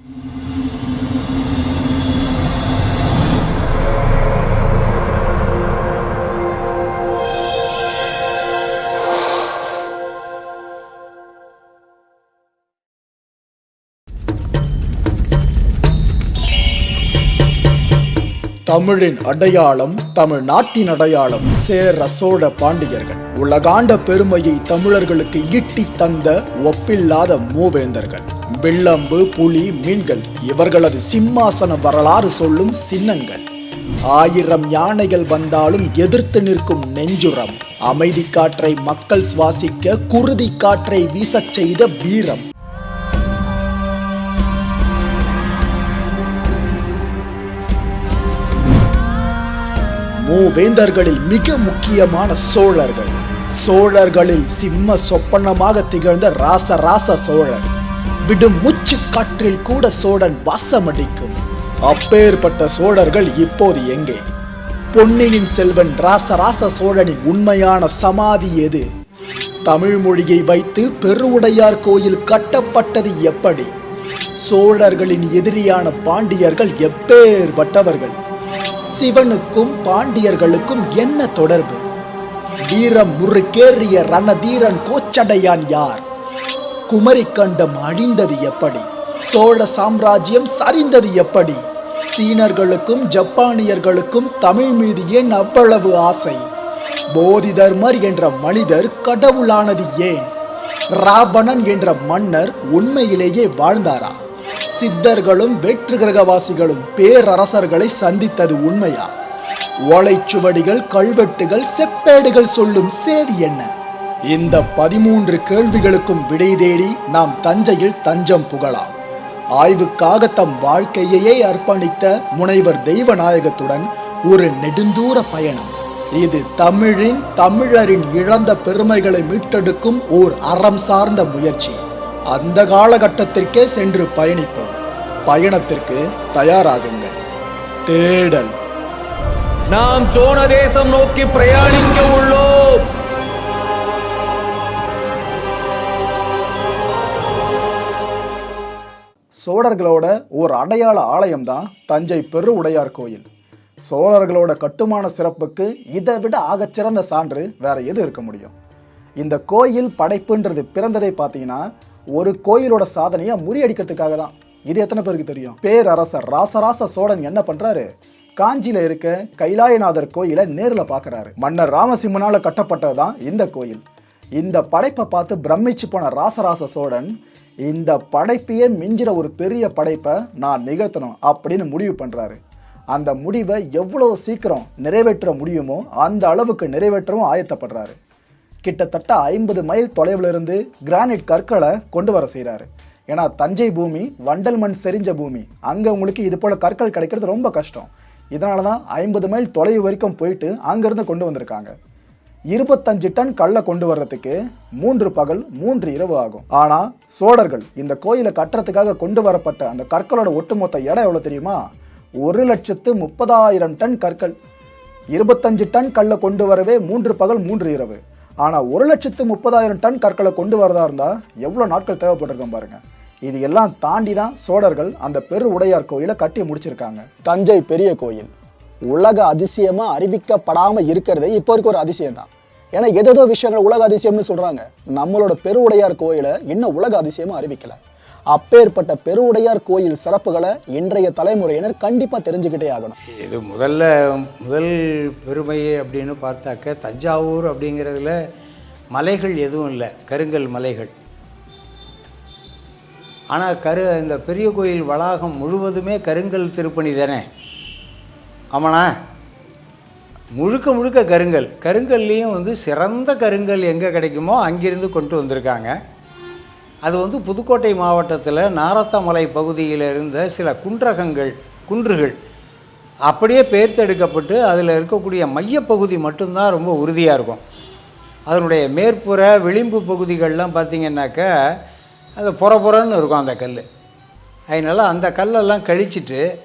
தமிழின் அடையாளம் தமிழ் நாட்டின் அடையாளம் சேர சோழ பாண்டியர்கள். உலகாண்ட பெருமையை தமிழர்களுக்கு ஈட்டி தந்த ஒப்பில்லாத மூவேந்தர்கள். வில்லம்பு புலி மீன்கள் இவர்களது சிம்மாசன வரலாறு சொல்லும் சின்னங்கள். ஆயிரம் யானைகள் வந்தாலும் எதிர்த்து நிற்கும் நெஞ்சுரம். அமைதி காற்றை மக்கள் சுவாசிக்க குருதி காற்றை வீசச் செய்த வீரம். மூவேந்தர்களில் மிக முக்கியமான சோழர்கள். சோழர்களில் சிம்ம சொப்பனமாக திகழ்ந்த ராச ராச சோழர். விடும் முச்சு காற்றில் கூட சோழன் வாசமடிக்கும். அப்பேற்பட்ட சோழர்கள் இப்போது எங்கே? பொன்னியின் செல்வன் ராசராச சோழனின் உண்மையான சமாதி எது? தமிழ் மொழியை வைத்து பெருவுடையார் கோயில் கட்டப்பட்டது எப்படி? சோழர்களின் எதிரியான பாண்டியர்கள் எப்பேற்பட்டவர்கள் சிவனுக்கும் பாண்டியர்களுக்கும் என்ன தொடர்பு? வீரம் முறுக்கேறிய ரணதீரன் கோச்சடையான் யார்? குமரிக்கண்டம் அழிந்தது எப்படி? சோழ சாம்ராஜ்யம் சரிந்தது எப்படி? சீனர்களுக்கும் ஜப்பானியர்களுக்கும் தமிழ் மீது ஏன் அவ்வளவு ஆசை? போதி தர்மர் என்ற மனிதர் கடவுளானது ஏன்? ராவணன் என்ற மன்னர் உண்மையிலேயே வாழ்ந்தாரா? சித்தர்களும் வெற்று கிரகவாசிகளும் பேரரசர்களை சந்தித்தது உண்மையா? ஓலைச்சுவடிகள் கல்வெட்டுகள் செப்பேடுகள் சொல்லும் சேதி என்ன? இந்த பதிமூன்று கேள்விகளுக்கும் விடை தேடி நாம் தஞ்சையில் தஞ்சம் புகழாம் ஆய்வுக்காக தம் வாழ்க்கையையே அர்ப்பணித்த முனைவர் தெய்வநாயகத்துடன் ஒரு நெடுந்தூர பயணம். இது தமிழின் தமிழரின் இழந்த பெருமைகளை மீட்டெடுக்கும் ஓர் அறம் சார்ந்த முயற்சி. அந்த காலகட்டத்திற்கே சென்று பயணிப்போம். பயணத்திற்கு தயாராகுங்கள். தேடல். நாம் சோழ தேசம் நோக்கி பிரயாணிக்க உள்ளோம். சோழர்களோட ஒரு அடையாள ஆலயம் தான் தஞ்சை பெரு உடையார் கோயில். சோழர்களோட கட்டுமான சிறப்புக்கு இதை விட ஆகச்சிறந்த சான்று வேற எது இருக்க முடியும்? இந்த கோயில் படைப்புன்றது பிறந்ததை பார்த்தீங்கன்னா ஒரு கோயிலோட சாதனையை முறியடிக்கிறதுக்காக தான் இது எத்தனை பேருக்கு தெரியும்? பேரரசர் ராசராச சோழன் என்ன பண்றாரு? காஞ்சியில இருக்க கைலாயநாதர் கோயிலை நேர்ல பார்க்கறாரு மன்னர் ராமசிம்மனால கட்டப்பட்டது தான் இந்த கோயில். இந்த படைப்பை பார்த்து பிரமிச்சு போன ராசராச சோழன் இந்த படைப்பையே மிஞ்சிற ஒரு பெரிய படைப்பை நான் நிகழ்த்தணும் அப்படின்னு முடிவு பண்ணுறாரு அந்த முடிவை எவ்வளோ சீக்கிரம் நிறைவேற்ற முடியுமோ அந்த அளவுக்கு நிறைவேற்றவும் ஆயத்தப்படுறாரு. கிட்டத்தட்ட ஐம்பது மைல் தொலைவிலிருந்து கிரானைட் கற்களை கொண்டு வர செய்கிறாரு ஏன்னா தஞ்சை பூமி வண்டல் மண் செறிஞ்ச பூமி. அங்கே உங்களுக்கு இது போல் கற்கள் கிடைக்கிறது ரொம்ப கஷ்டம். இதனால தான் ஐம்பது மைல் தொலைவு வரைக்கும் போயிட்டு அங்கேருந்து கொண்டு வந்திருக்காங்க. இருபத்தஞ்சு டன் கல்லை கொண்டு வர்றதுக்கு மூன்று பகல் மூன்று இரவு ஆகும். ஆனால் சோழர்கள் இந்த கோயிலை கட்டுறதுக்காக கொண்டு வரப்பட்ட அந்த கற்களோட ஒட்டுமொத்த எடை எவ்வளோ தெரியுமா? ஒரு லட்சத்து முப்பதாயிரம் டன் கற்கள். இருபத்தஞ்சு டன் கல்லை கொண்டு வரவே மூன்று பகல் மூன்று இரவு. ஆனால் ஒரு லட்சத்து முப்பதாயிரம் டன் கற்களை கொண்டு வரதா இருந்தால் எவ்வளோ நாட்கள் தேவைப்பட்டிருக்கோம் பாருங்கள் இது எல்லாம் தாண்டி தான் சோழர்கள் அந்த பெரு உடையார் கோயிலை கட்டி முடிச்சிருக்காங்க. தஞ்சை பெரிய கோயில். உலக அதிசயமாக அறிவிக்கப்படாமல் இருக்கிறதே இப்போ இருக்க ஒரு அதிசயம் தான். ஏன்னா எதேதோ விஷயங்கள் உலக அதிசயம்னு சொல்கிறாங்க நம்மளோட பெருவுடையார் கோயிலை இன்னும் உலக அதிசயமாக அறிவிக்கலை. அப்பேற்பட்ட பெருவுடையார் கோயில் சிறப்புகளை இன்றைய தலைமுறையினர் கண்டிப்பாக தெரிஞ்சுக்கிட்டே ஆகணும். இது முதல்ல முதல் பெருமை அப்படின்னு பார்த்தாக்க தஞ்சாவூர் அப்படிங்கிறதுல மலைகள் எதுவும் இல்லை. கருங்கல் மலைகள். ஆனால் கரு இந்த பெரிய கோயில் வளாகம் முழுவதுமே கருங்கல் திருப்பணி தானே? ஆமாண்ணா. முழுக்க முழுக்க கருங்கல். கருங்கல்லையும் வந்து சிறந்த கருங்கல் எங்கே கிடைக்குமோ அங்கிருந்து கொண்டு வந்திருக்காங்க. அது வந்து புதுக்கோட்டை மாவட்டத்தில் நாரத்தமலை பகுதியில் இருந்த சில குன்றகங்கள் குன்றுகள். அப்படியே பெயர்த்தெடுக்கப்பட்டு அதில் இருக்கக்கூடிய மையப்பகுதி மட்டும்தான் ரொம்ப உறுதியாக இருக்கும். அதனுடைய மேற்புற விளிம்பு பகுதிகள்லாம் பார்த்திங்கன்னாக்கா அது புற புறன்னு இருக்கும் அந்த கல் அதனால் அந்த கல்லெல்லாம் கழிச்சிட்டு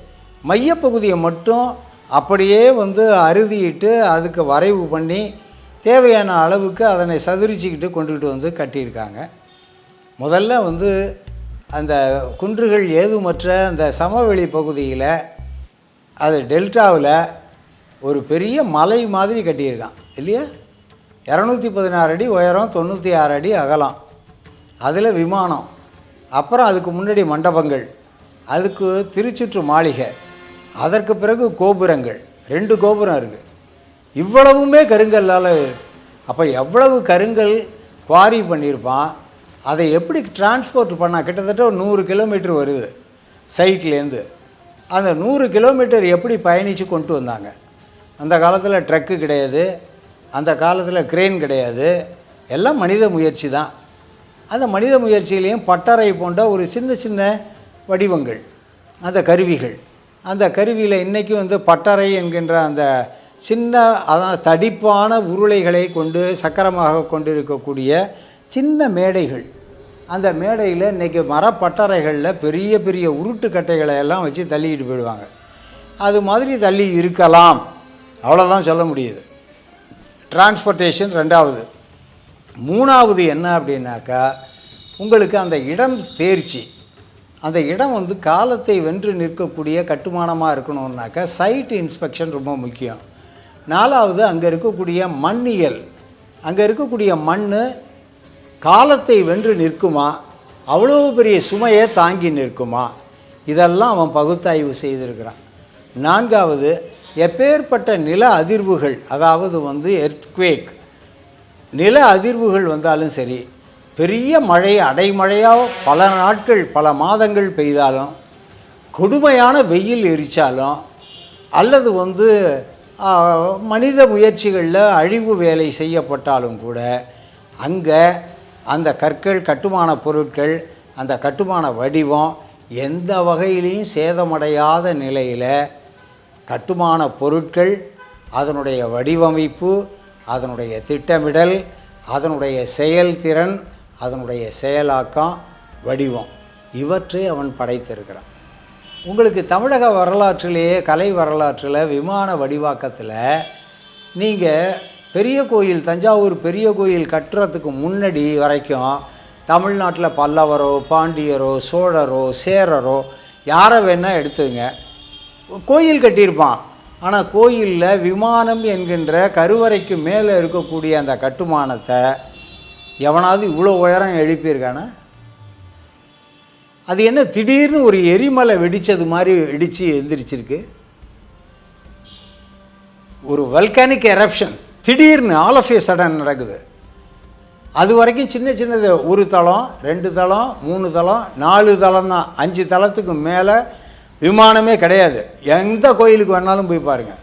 மையப்பகுதியை மட்டும் அப்படியே வந்து அறுதிட்டு அதுக்கு வரைவு பண்ணி தேவையான அளவுக்கு அதனை சதுரிச்சிக்கிட்டு கொண்டுகிட்டு வந்து கட்டியிருக்காங்க. முதல்ல வந்து அந்த குன்றுகள் ஏதுமற்ற அந்த சமவெளி பகுதியில் அது டெல்டாவில் ஒரு பெரிய மலை மாதிரி கட்டியிருக்கான். இல்லையா? இரநூத்தி பதினாறு அடி உயரம் தொண்ணூற்றி ஆறு அடி அகலம். அதில் விமானம் அப்புறம் அதுக்கு முன்னாடி மண்டபங்கள் அதுக்கு திருச்சுற்று மாளிகை அதற்கு பிறகு கோபுரங்கள் ரெண்டு கோபுரம் இருக்குது இவ்வளவுமே கருங்கல்லால் அப்போ எவ்வளவு கருங்கல் குவாரி பண்ணியிருப்பான்? அதை எப்படி டிரான்ஸ்போர்ட் பண்ணால் கிட்டத்தட்ட ஒரு நூறு கிலோமீட்டர் வருது சைட்லேருந்து அந்த நூறு கிலோமீட்டர் எப்படி பயணித்து கொண்டு வந்தாங்க? அந்த காலத்தில் ட்ரக்கு கிடையாது அந்த காலத்தில் க்ரெயின் கிடையாது. எல்லாம் மனித முயற்சி தான். அந்த மனித முயற்சியிலையும் பட்டறை போன்ற ஒரு சின்ன சின்ன வடிவங்கள் அந்த கருவிகள். அந்த கருவியில் இன்றைக்கி வந்து பட்டறை என்கின்ற அந்த சின்ன அதான் தடிப்பான உருளைகளை கொண்டு சக்கரமாக கொண்டிருக்கக்கூடிய சின்ன மேடைகள். அந்த மேடையில் இன்றைக்கி மரப்பட்டறைகளில் பெரிய பெரிய உருட்டு கட்டைகளை எல்லாம் வச்சு தள்ளிக்கிட்டு போயிடுவாங்க. அது மாதிரி தள்ளி இருக்கலாம். அவ்வளோதான் சொல்ல முடியுது. டிரான்ஸ்போர்ட்டேஷன் ரெண்டாவது. மூணாவது என்ன அப்படின்னாக்கா உங்களுக்கு அந்த இடம் தேர்ச்சி. அந்த இடம் வந்து காலத்தை வென்று நிற்கக்கூடிய கட்டுமானமாக இருக்கணும்னாக்கா சைட் இன்ஸ்பெக்ஷன் ரொம்ப முக்கியம். நாலாவது அங்கே இருக்கக்கூடிய மண்ணியல். அங்கே இருக்கக்கூடிய மண் காலத்தை வென்று நிற்குமா? அவ்வளோ பெரிய சுமையை தாங்கி நிற்குமா? இதெல்லாம் அவன் பகுத்தாய்வு செய்திருக்கிறான். நான்காவது எப்பேற்பட்ட நில அதிர்வுகள் அதாவது வந்து எர்த்குவேக் நில அதிர்வுகள் வந்தாலும் சரி பெரிய மழை அடைமழையாக பல நாட்கள் பல மாதங்கள் பெய்தாலும் கொடுமையான வெயில் எரிச்சாலும் அல்லது வந்து மனித முயற்சிகளில் அழிவு வேலை செய்யப்பட்டாலும் கூட அங்கே அந்த கற்கள் கட்டுமான பொருட்கள் அந்த கட்டுமான வடிவம் எந்த வகையிலையும் சேதமடையாத நிலையில் கட்டுமான பொருட்கள் அதனுடைய வடிவமைப்பு அதனுடைய திட்டமிடல் அதனுடைய செயல்திறன் அதனுடைய செயலாக்கம் வடிவம் இவற்றை அவன் படைத்திருக்கிறான். உங்களுக்கு தமிழக வரலாற்றிலேயே கலை வரலாற்றில் விமான வடிவாக்கத்தில் நீங்கள் பெரிய கோயில் தஞ்சாவூர் பெரிய கோயில் கட்டுறதுக்கு முன்னாடி வரைக்கும் தமிழ்நாட்டில் பல்லவரோ பாண்டியரோ சோழரோ சேரரோ யாரை வேணால் எடுத்துங்க. கோயில் கட்டியிருப்பான். ஆனால் கோயிலில் விமானம் என்கின்ற கருவறைக்கு மேலே இருக்கக்கூடிய அந்த கட்டுமானத்தை எவனாவது இவ்வளோ உயரம் எழுப்பியிருக்கானா? அது என்ன திடீர்னு ஒரு எரிமலை வெடித்தது மாதிரி வெடித்து எழுந்திரிச்சிருக்கு ஒரு வல்கானிக் எரப்ஷன் திடீர்னு ஆல் ஆஃப் ஏ சடன் நடக்குது. அது வரைக்கும் சின்ன சின்னது ஒரு தளம் ரெண்டு தளம் மூணு தளம் நாலு தளம் தான் அஞ்சு தளத்துக்கு மேலே விமானமே கிடையாது. எந்த கோயிலுக்கு வேணாலும் போய் பாருங்கள்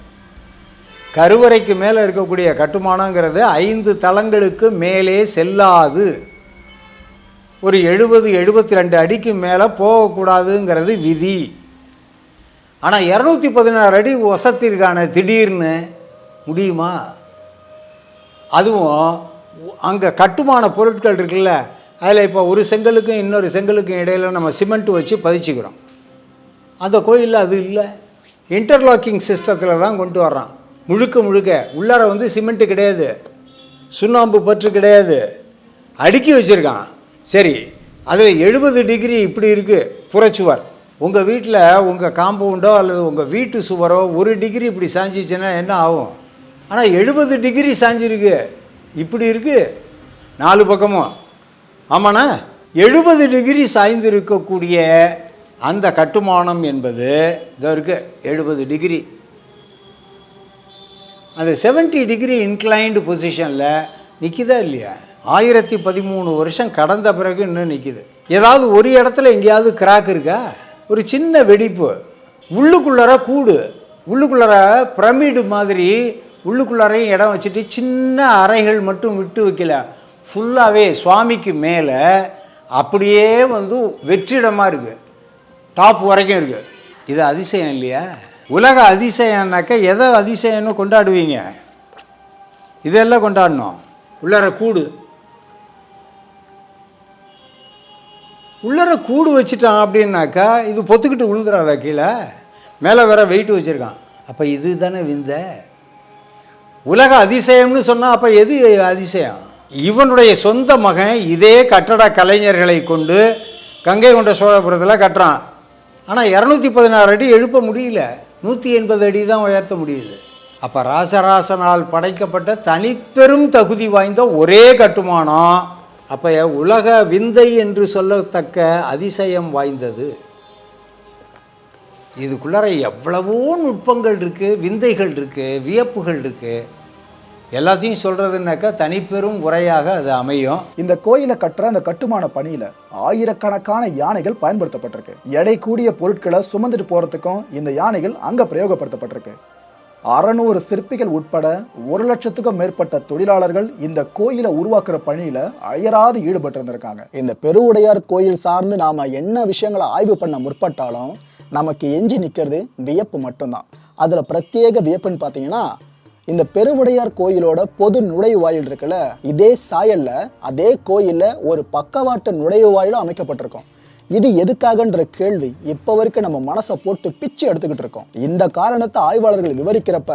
கருவறைக்கு மேலே இருக்கக்கூடிய கட்டுமானங்கிறது ஐந்து தளங்களுக்கு மேலே செல்லாது. ஒரு எழுபது எழுபத்தி ரெண்டு அடிக்கு மேலே போகக்கூடாதுங்கிறது விதி. ஆனால் இரநூத்தி பதினாறு அடி ஒசத்திற்கான திடீர்னு முடியுமா? அதுவும் அங்கே கட்டுமான பொருட்கள் இருக்குல்ல அதில் இப்போ ஒரு செங்கலுக்கும் இன்னொரு செங்கலுக்கும் இடையில நம்ம சிமெண்ட் வச்சு பதிச்சுக்கிறோம். அந்த கோயிலில் அது இல்லை. இன்டர்லாக்கிங் சிஸ்டத்தில் தான் கொண்டு வர்றான். முழுக்க முழுக்க. உள்ளார வந்து சிமெண்ட்டு கிடையாது. சுண்ணாம்பு பற்று கிடையாது. அடுக்கி வச்சுருக்கான். சரி அதில் எழுபது டிகிரி இப்படி இருக்குது புறச்சுவர். உங்கள் வீட்டில் உங்கள் காம்பவுண்டோ அல்லது உங்கள் வீட்டு சுவரோ ஒரு டிகிரி இப்படி சாஞ்சிச்சுன்னா என்ன ஆகும்? ஆனால் எழுபது டிகிரி சாஞ்சிருக்கு. இப்படி இருக்குது நாலு பக்கமும். ஆமாண்ணா. எழுபது டிகிரி சாய்ந்து இருக்கக்கூடிய அந்த கட்டுமானம் என்பது இதோ இருக்குது எழுபது டிகிரி. அந்த 70 டிகிரி இன்க்ளைன்டு பொசிஷனில் நிற்கிதா இல்லையா? ஆயிரத்தி பதிமூணு வருஷம் கடந்த பிறகு இன்னும் நிற்கிது ஏதாவது ஒரு இடத்துல எங்கேயாவது கிராக் இருக்கா? ஒரு சின்ன வெடிப்பு. உள்ளுக்குள்ளார கூடு. உள்ளுக்குள்ளார பிரமிடு மாதிரி உள்ளுக்குள்ளாரையும் இடம் வச்சுட்டு சின்ன அறைகள் மட்டும் விட்டு வைக்கல. ஃபுல்லாகவே சுவாமிக்கு மேலே அப்படியே வந்து வெற்றிடமாக இருக்குது டாப் வரைக்கும் இருக்குது இது அதிசயம் இல்லையா? உலக அதிசயம்னாக்க எதை அதிசயம்னு கொண்டாடுவீங்க? இதெல்லாம் கொண்டாடணும். உள்ளர கூடு. உள்ளர கூடு வச்சுட்டான் அப்படின்னாக்கா இது பொத்துக்கிட்டு விழுந்துடாதா கீழே. மேலே வேற வெயிட் வச்சுருக்கான். அப்போ இது தானே விந்த? உலக அதிசயம்னு சொன்னால் அப்போ எது அதிசயம்? இவனுடைய சொந்த மகன் இதே கட்டட கலைஞர்களை கொண்டு கங்கை கொண்ட சோழபுரத்தில் கட்டுறான். ஆனால் இரநூத்தி பதினாறு அடி எழுப்ப முடியல. நூற்றி எண்பது அடி தான் உயர்த்த முடியுது. அப்போ ராசராசனால் படைக்கப்பட்ட தனிப்பெரும் தகுதி வாய்ந்த ஒரே கட்டுமானம். அப்போ உலக விந்தை என்று சொல்லத்தக்க அதிசயம் வாய்ந்தது. இதுக்குள்ளார எவ்வளவோ நுட்பங்கள் இருக்குது விந்தைகள் இருக்குது வியப்புகள் இருக்குது எல்லாத்தையும் சொல்கிறதுனாக்கா தனிப்பெரும் உரையாக அது அமையும். இந்த கோயிலை கட்டுற அந்த கட்டுமான பணியில ஆயிரக்கணக்கான யானைகள் பயன்படுத்தப்பட்டிருக்கு. எடை கூடிய பொருட்களை சுமந்துட்டு போறதுக்கும் இந்த யானைகள் அங்க பிரயோகப்படுத்தப்பட்டிருக்கு. அறநூறு சிற்பிகள் உட்பட ஒரு லட்சத்துக்கும் மேற்பட்ட தொழிலாளர்கள் இந்த கோயிலை உருவாக்குற பணியில அயராது ஈடுபட்டு இருந்திருக்காங்க இந்த பெருவுடையார் கோயில் சார்ந்து நாம என்ன விஷயங்களை ஆய்வு பண்ண முற்பட்டாலும் நமக்கு எஞ்சி நிற்கிறது வியப்பு மட்டும்தான். அதுல பிரத்யேக வியப்புன்னு பார்த்தீங்கன்னா இந்த பெருவுடையார் கோயிலோட பொது நுழைவாயில் இருக்குல்ல இதே சாயல்ல அதே கோயில்ல ஒரு பக்கவாட்டு நுழைவாயிலும் அமைக்கப்பட்டிருக்கும். இது எதுக்காகன்ற கேள்வி இப்போ வரைக்கும் நம்ம மனசை போட்டு பிச்சு எடுத்துக்கிட்டு இருக்கோம். இந்த காரணத்தை ஆய்வாளர்கள் விவரிக்கிறப்ப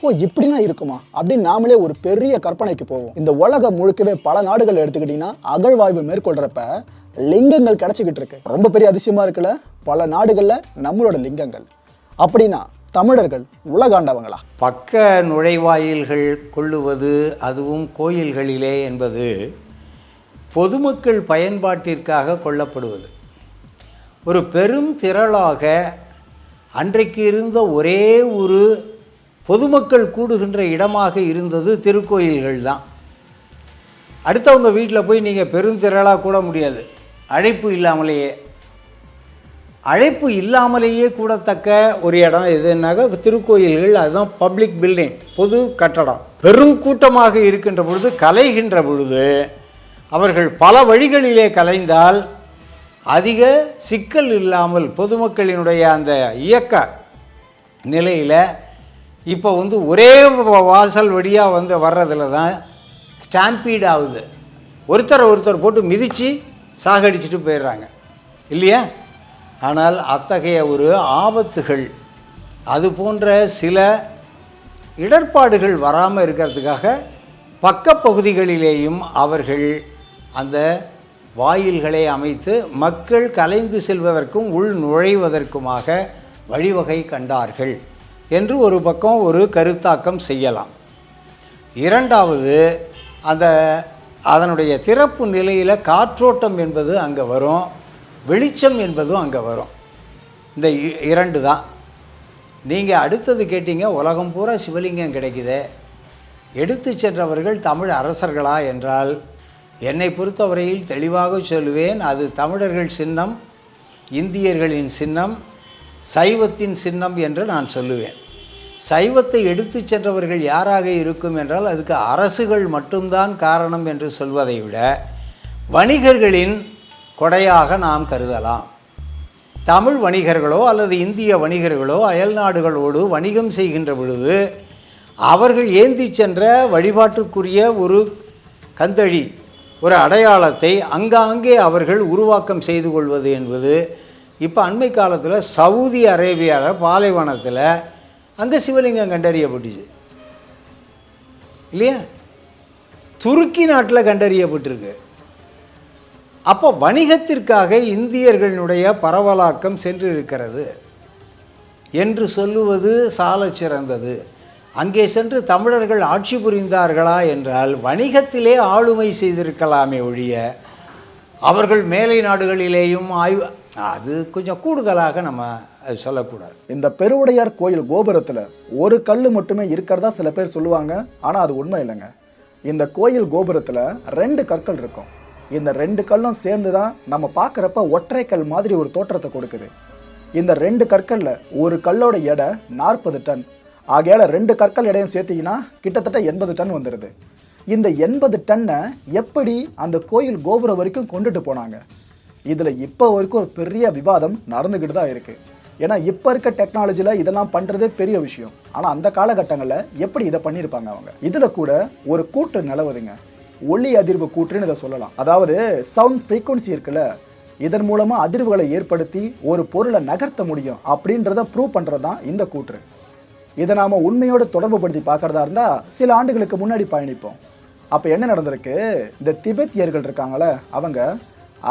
ஓ இப்படிலாம் இருக்குமா? அப்படின்னு நாமளே ஒரு பெரிய கற்பனைக்கு போவோம். இந்த உலகம் முழுக்கவே பல நாடுகள் எடுத்துக்கிட்டிங்கன்னா அகழ்வாய்வு மேற்கொள்றப்ப லிங்கங்கள் கிடைச்சிக்கிட்டு இருக்கு. ரொம்ப பெரிய அதிசயமா இருக்குல்ல? பல நாடுகளில் நம்மளோட லிங்கங்கள். அப்படின்னா தமிழர்கள் உலகாண்டவங்களா? பக்க நுழைவாயில்கள் கொள்ளுவது அதுவும் கோயில்களிலே என்பது பொதுமக்கள் பயன்பாட்டிற்காக கொள்ளப்படுவது. ஒரு பெரும் திரளாக அன்றைக்கு இருந்த ஒரே ஒரு பொதுமக்கள் கூடுகின்ற இடமாக இருந்தது திருக்கோயில்கள் தான். அடுத்தவங்க வீட்டில் போய் நீங்கள் பெருந்திரளாக கூட முடியாது. அழைப்பு இல்லாமலேயே. அழைப்பு இல்லாமலேயே கூடத்தக்க ஒரு இடம் எதுனாக்கா திருக்கோயில்கள் அதுதான் பப்ளிக் பில்டிங் பொது கட்டடம். பெரும் கூட்டமாக இருக்கின்ற பொழுது கலைகின்ற பொழுது அவர்கள் பல வழிகளிலே கலைந்தால் அதிக சிக்கல் இல்லாமல் பொதுமக்களினுடைய அந்த இயக்க நிலையில் இப்போ வந்து ஒரே வாசல் வழியாக வந்து வர்றதுல தான் ஸ்டாம்பீட் ஆகுது. ஒருத்தரை ஒருத்தர் போட்டு மிதித்து சாகடிச்சிட்டு போயிடுறாங்க. இல்லையா? ஆனால் அத்தகைய ஒரு ஆபத்துகள் அது போன்ற சில இடர்பாடுகள் வராமல் இருக்கிறதுக்காக பக்கப்பகுதிகளிலேயும் அவர்கள் அந்த வாயில்களை அமைத்து மக்கள் கலைந்து செல்வதற்கும் உள் நுழைவதற்குமாக வழிவகை கண்டார்கள் என்று ஒரு பக்கம் ஒரு கருத்தாக்கம் செய்யலாம். இரண்டாவது அந்த அதனுடைய திறப்பு நிலையில் காற்றோட்டம் என்பது அங்கே வரும். வெளிச்சம் என்பதும் அங்கே வரும். இந்த இ- இரண்டு தான். நீங்கள் அடுத்தது கேட்டீங்க உலகம் பூரா சிவலிங்கம் கிடைக்குதே. எடுத்து சென்றவர்கள் தமிழ் அரசர்களா என்றால் என்னை பொறுத்தவரையில் தெளிவாக சொல்லுவேன் அது தமிழர்கள் சின்னம் இந்தியர்களின் சின்னம் சைவத்தின் சின்னம் என்று நான் சொல்லுவேன். சைவத்தை எடுத்து சென்றவர்கள் யாராக இருக்கும் என்றால் அதுக்கு அரசுகள் மட்டும்தான் காரணம் என்று சொல்வதை விட வணிகர்களின் கொடையாக நாம் கருதலாம். தமிழ் வணிகர்களோ அல்லது இந்திய வணிகர்களோ அயல்நாடுகளோடு வணிகம் செய்கின்ற பொழுது அவர்கள் ஏந்தி சென்ற வழிபாட்டுக்குரிய ஒரு கந்தழி ஒரு அடையாளத்தை அங்காங்கே அவர்கள் உருவாக்கம் செய்து கொள்வது என்பது இப்போ அண்மை காலத்தில் சவுதி அரேபியாவில் பாலைவனத்தில் அந்த சிவலிங்கம் கண்டறியப்பட்டுச்சு. இல்லையா? துருக்கி நாட்டில் கண்டறியப்பட்டிருக்கு. அப்போ வணிகத்திற்காக இந்தியர்களுடைய பரவலாக்கம் சென்று இருக்கிறது என்று சொல்லுவது சால சிறந்தது. அங்கே சென்று தமிழர்கள் ஆட்சி புரிந்தார்களா என்றால் வணிகத்திலே ஆளுமை செய்திருக்கலாமே ஒழிய அவர்கள் மேலை நாடுகளிலேயும் ஆய்வு அது கொஞ்சம் கூடுதலாக நம்ம சொல்லக்கூடாது. இந்த பெருவுடையார் கோயில் கோபுரத்தில் ஒரு கல் மட்டுமே இருக்கிறதா சில பேர் சொல்லுவாங்க ஆனால் அது உண்மை இல்லைங்க. இந்த கோயில் கோபுரத்தில் ரெண்டு கற்கள் இருக்கும். இந்த ரெண்டு கல்லும் சேர்ந்து தான் நம்ம பார்க்குறப்ப ஒற்றை கல் மாதிரி ஒரு தோற்றத்தை கொடுக்குது. இந்த ரெண்டு கற்களில் ஒரு கல்லோட எடை நாற்பது டன். ஆகையால் ரெண்டு கற்கள் எடையும் சேர்த்தீங்கன்னா கிட்டத்தட்ட எண்பது டன் வந்துடுது இந்த எண்பது டன்னை எப்படி அந்த கோயில் கோபுரம் வரைக்கும் கொண்டுட்டு போனாங்க? இதில் இப்போ வரைக்கும் ஒரு பெரிய விவாதம் நடந்துக்கிட்டு தான் இருக்குது ஏன்னா இப்போ இருக்க டெக்னாலஜியில் இதெல்லாம் பண்ணுறதே பெரிய விஷயம். ஆனால் அந்த காலகட்டங்களில் எப்படி இதை பண்ணியிருப்பாங்க அவங்க? இதில் கூட ஒரு கூட்டு நிலவுதுங்க. ஒளி அதிர்வு கூற்றுன்னு இதை சொல்லலாம். அதாவது சவுண்ட் ஃப்ரீக்குவன்சி இருக்குல்ல இதன் மூலமாக அதிர்வுகளை ஏற்படுத்தி ஒரு பொருளை நகர்த்த முடியும் அப்படின்றத ப்ரூவ் பண்ணுறது தான் இந்த கூற்று. இதை நாம் உண்மையோடு தொடர்புபடுத்தி பார்க்குறதா இருந்தால் சில ஆண்டுகளுக்கு முன்னாடி பயணிப்போம். அப்போ என்ன நடந்திருக்கு? இந்த திபெத்தியர்கள் இருக்காங்களே அவங்க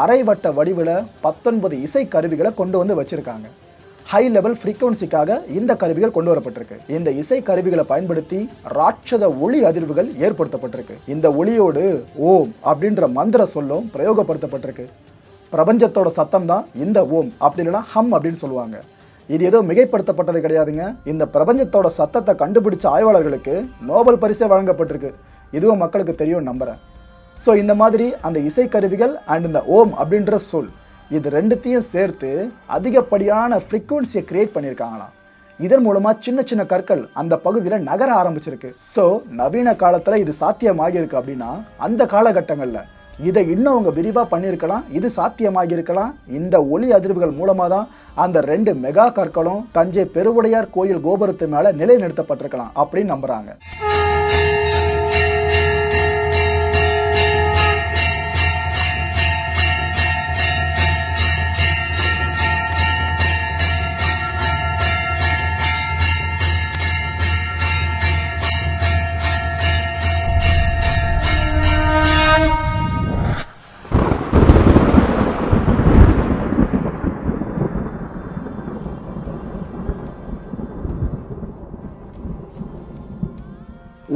அரைவட்ட வடிவில் பத்தொன்பது இசை கருவிகளை கொண்டு வந்து வச்சுருக்காங்க. ஹை லெவல் ஃப்ரீக்குவன்சிக்காக இந்த கருவிகள் கொண்டு வரப்பட்டிருக்கு இந்த இசை கருவிகளை பயன்படுத்தி ராட்சத ஒளி அதிர்வுகள் ஏற்படுத்தப்பட்டிருக்கு. இந்த ஒளியோடு ஓம் அப்படின்ற மந்திர சொல்லும் பிரயோகப்படுத்தப்பட்டிருக்கு. பிரபஞ்சத்தோட சத்தம் தான் இந்த ஓம் அப்படி இல்லைன்னா ஹம் அப்படின்னு சொல்லுவாங்க. இது ஏதோ மிகைப்படுத்தப்பட்டது கிடையாதுங்க. இந்த பிரபஞ்சத்தோட சத்தத்தை கண்டுபிடிச்ச ஆய்வாளர்களுக்கு நோபல் பரிசே வழங்கப்பட்டிருக்கு. இதுவும் மக்களுக்கு தெரியும் நம்புகிறேன் ஸோ இந்த மாதிரி அந்த இசைக்கருவிகள் அண்ட் இந்த ஓம் அப்படின்ற சொல் இது ரெண்டுத்தையும் சேர்த்து அதிகப்படியான ஃப்ரீக்குவன்சியை கிரியேட் பண்ணியிருக்காங்களாம். இதன் மூலமாக சின்ன சின்ன கற்கள் அந்த பகுதியில் நகர ஆரம்பிச்சிருக்கு. ஸோ நவீன காலத்தில் இது சாத்தியமாகியிருக்கு அப்படின்னா அந்த காலகட்டங்களில் இதை இன்னும் அவங்க விரிவாக பண்ணியிருக்கலாம். இது சாத்தியமாக இருக்கலாம் இந்த ஒளி அதிர்வுகள் மூலமாக தான் அந்த ரெண்டு மெகா கற்களும் தஞ்சை பெருவுடையார் கோயில் கோபுரத்து மேலே நிலைநிறுத்தப்பட்டிருக்கலாம் அப்படின்னு நம்புறாங்க.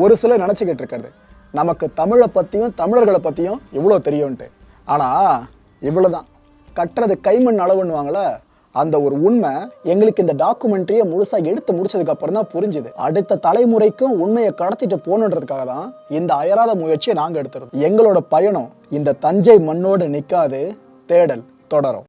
ஒரு சிலர் நினச்சிக்கிட்டு இருக்கிறது நமக்கு தமிழை பற்றியும் தமிழர்களை பற்றியும் இவ்வளோ தெரியும்ன்ட்டு. ஆனால் இவ்வளோதான் கட்டுறது கைமண் அளவுன்னுவாங்களே அந்த ஒரு உண்மை எங்களுக்கு இந்த டாக்குமெண்ட்ரியை முழுசாக எடுத்து முடிச்சதுக்கு அப்புறம் தான் புரிஞ்சுது. அடுத்த தலைமுறைக்கும் உண்மையை கடத்திட்டு போகணுன்றதுக்காக தான் இந்த அயராத முயற்சியை நாங்கள் எடுத்துருந்தோம். எங்களோட பயணம் இந்த தஞ்சை மண்ணோடு நிற்காது தேடல் தொடரும்.